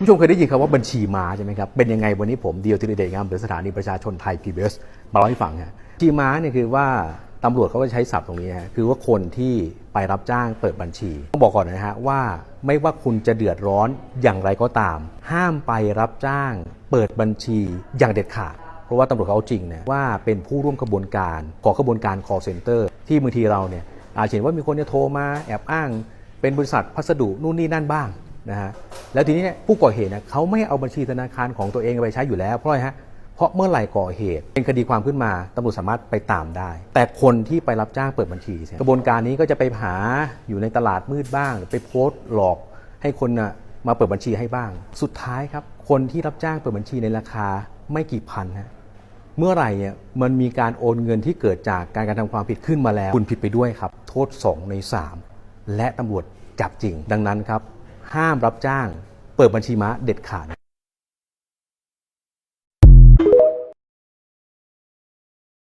ผู้ชมเคยได้ยินคำว่าบัญชีม้าใช่ไหมครับ เป็นยังไงวันนี้ผมเดียวธีรเดชงามหรือสถานีประชาชนไทย PBS มาเล่าให้ฟังฮะบัญชีม้าเนี่ยคือว่าตำรวจเขาก็ใช้ศัพท์ตรงนี้ฮะคือว่าคนที่ไปรับจ้างเปิดบัญชี ต้องบอกก่อนนะฮะว่าไม่ว่าคุณจะเดือดร้อนอย่างไรก็ตาม ห้ามไปรับจ้าง เปิดบัญชีอย่างเด็ดขาดเพราะว่าตำรวจเขาเอาจริงนะว่าเป็นผู้ร่วมขบวนการก่อขบวนการ call center ที่บางทีเราเนี่ยอาจจะเห็นว่ามีคนจะโทรมาแอบอ้าง เป็นบริษัทพัสดุนู่นนี่นั่นบ้างนะฮะ แล้วทีนี้เนี่ยผู้ก่อเหตุเนี่ยเขาไม่เอาบัญชีธนาคารของตัวเองไปใช้อยู่แล้วเพราะอะไรฮะเพราะเมื่อไหร่ก่อเหตุ เป็นคดีความขึ้นมาตำรวจสามารถไปตามได้ แต่คนที่ไปรับจ้างเปิดบัญชี กระบวนการนี้ก็จะไปหาอยู่ในตลาดมืดบ้าง ไปโพสต์หลอกให้คนนะมาเปิดบัญชีให้บ้าง สุดท้ายครับ คนที่รับจ้างเปิดบัญชีในราคาไม่กี่พันฮะเมื่อไหร่เนี่ยมันมีการโอนเงินที่เกิดจากการกระทำความผิดขึ้นมาแล้ว คุณผิดไปด้วยครับ โทษ 2 ใน 3 และตำรวจจับจริง ดังนั้นครับ ห้ามรับจ้าง เปิดบัญชีม้าเด็ดขาด